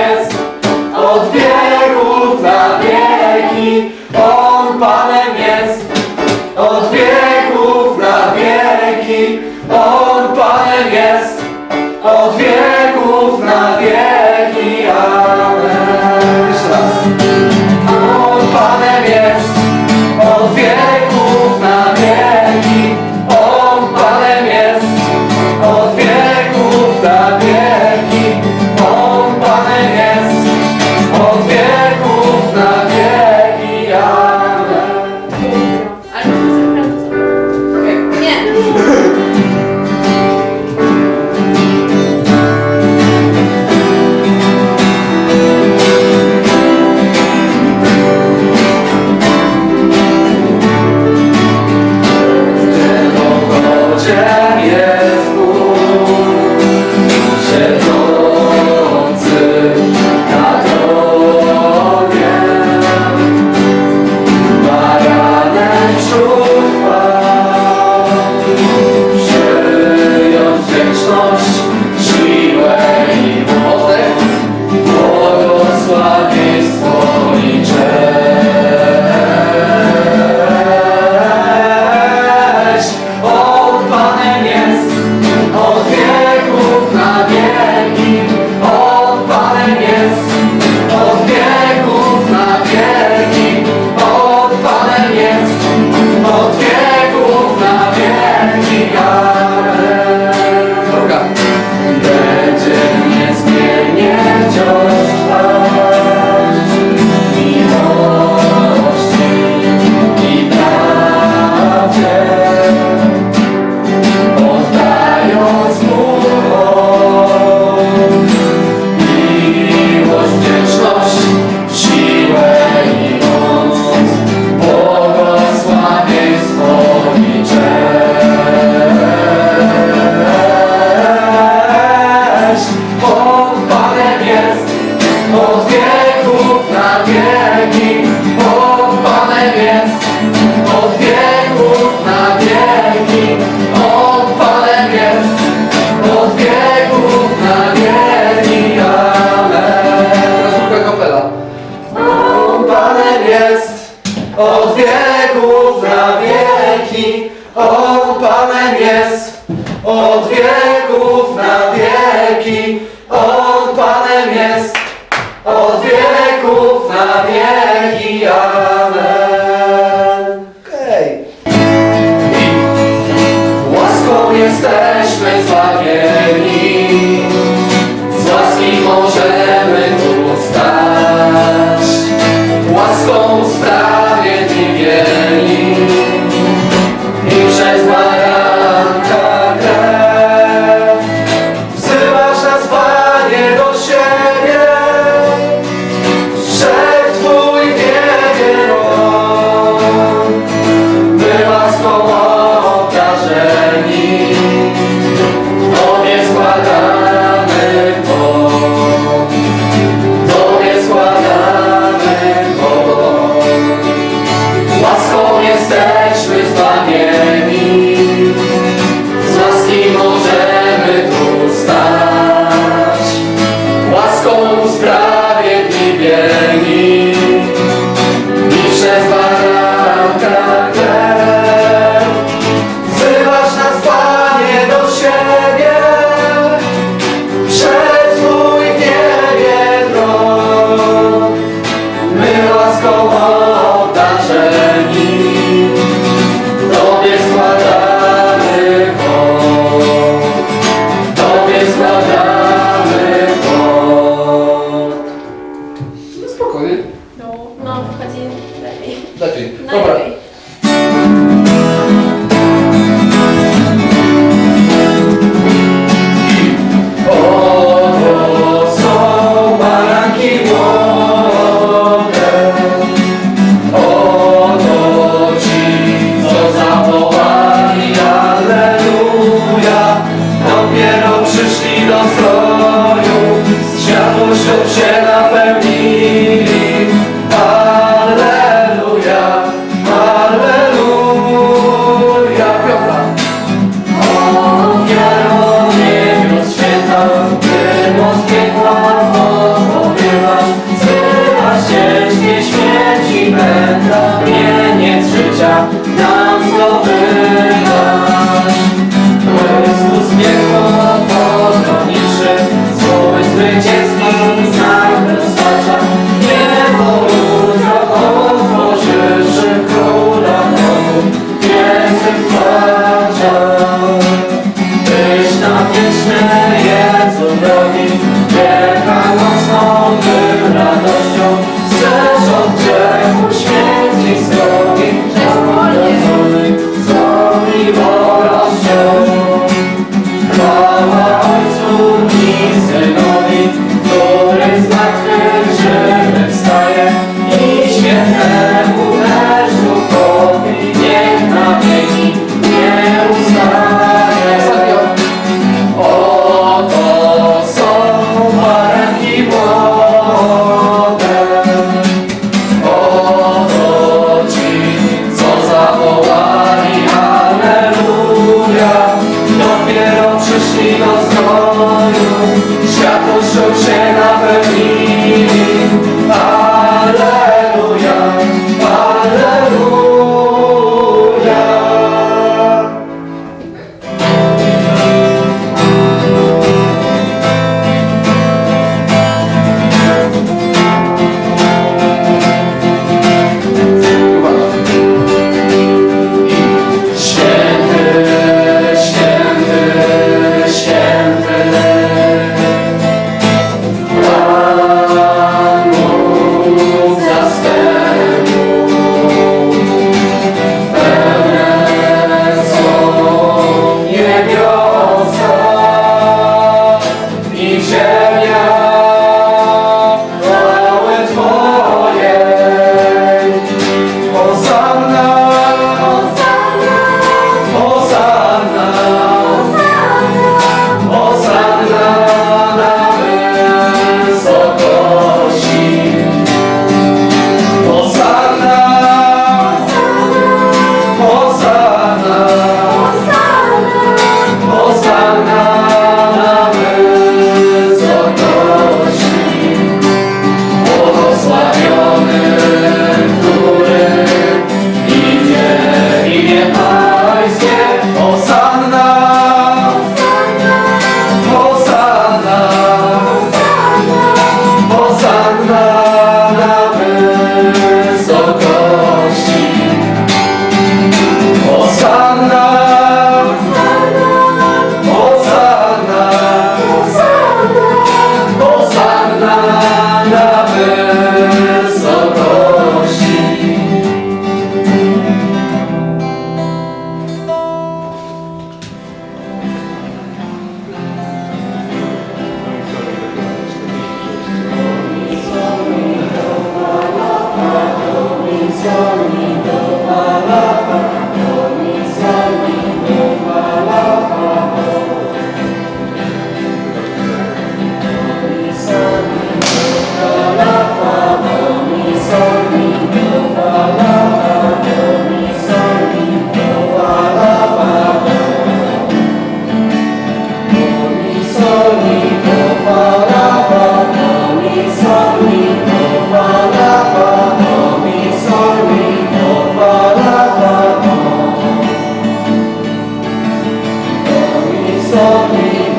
jest od wieków na wieki, go so me.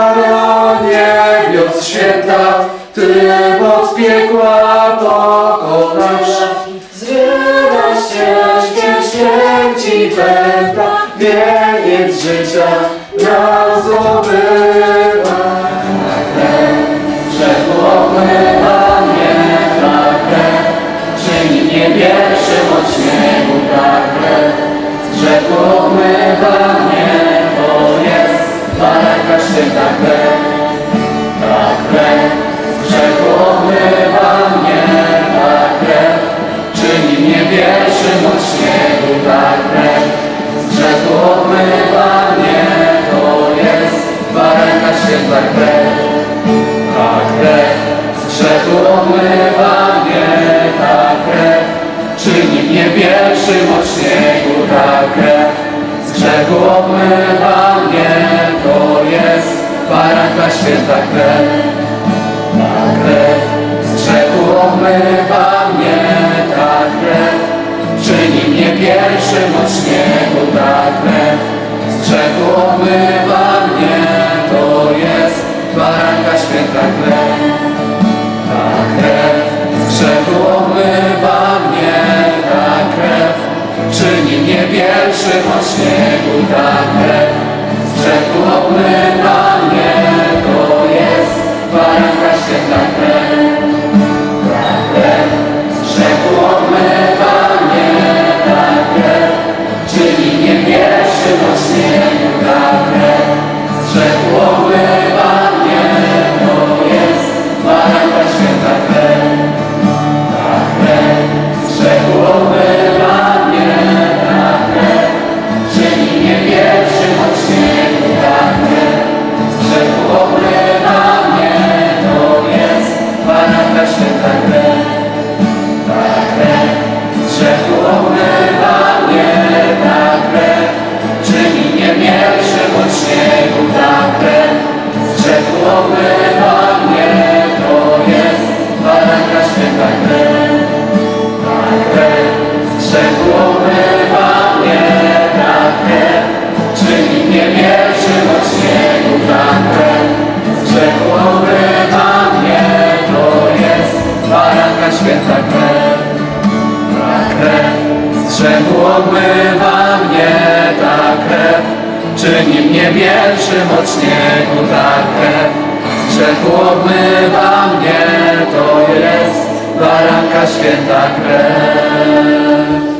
glória. Święta krew. Z grzechu obmywa mnie, ta krew czyni mnie pierwszym od śniegu, ta krew z grzechu obmywa mnie, to jest baranka święta krew. Ta z grzechu obmywa mnie, ta krew czyni mnie pierwszym od śniegu, z grzechu obmywa święta krew. Ta krew z grzechu obmywa mnie, ta krew czyni mnie pierwszym od śniegu, ta krew z grzechu obmywa mnie, to jest baranka święta krew. Grzechu obmywa mnie, ta krew czyni mnie pierwszym od śniegu, ta krew z grzechu obmywa mnie, to jest baranka święta krew.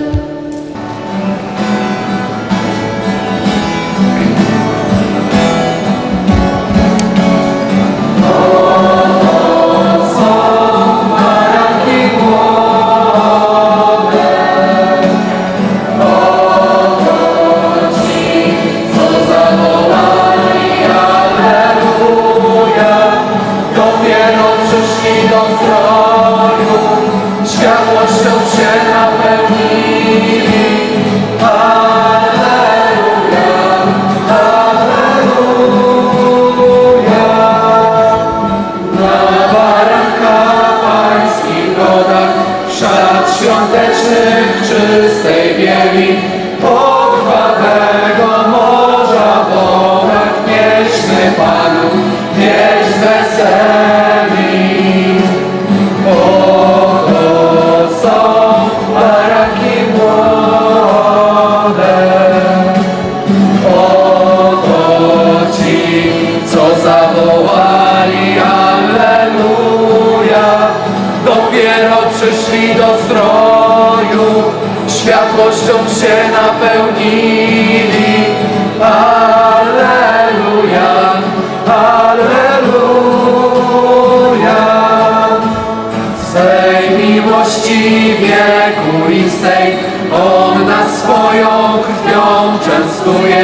Przyszli do zdroju, światłością się napełnili. Alleluja, Alleluja. Swej miłości wiekuistej On nas swoją krwią częstuje